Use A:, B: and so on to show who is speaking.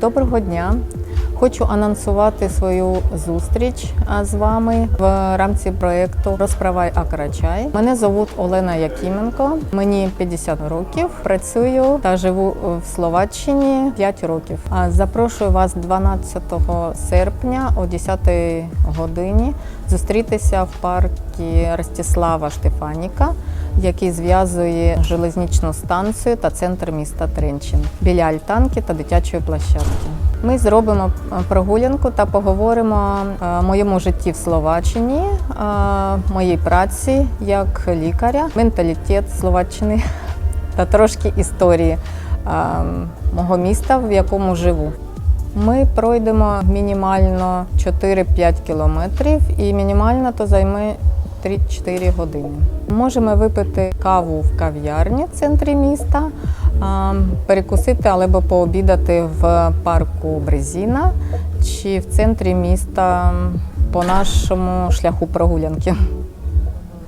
A: Доброго дня. Хочу анонсувати свою зустріч з вами в рамці проєкту Розправай Акарачай. Мене звуть Олена Якименко. Мені 50 років. Працюю та живу в Словаччині 5 років. А Запрошую вас 12 серпня о 10 годині зустрітися в парку Ростислава Штефаніка, який зв'язує железничну станцію та центр міста Тренчин біля альтанки та дитячої площадки. Ми зробимо е, прогулянку та поговоримо е, моєму житті в Словаччині, е, моїй праці як лікаря, менталітет Словаччини та трошки історії мого міста, в якому живу. Ми пройдемо мінімально 4-5 кілометрів і мінімально то займе 3-4 години. Можемо випити каву в кав'ярні в центрі міста, перекусити або пообідати в парку Брезіна чи в центрі міста по нашому шляху прогулянки.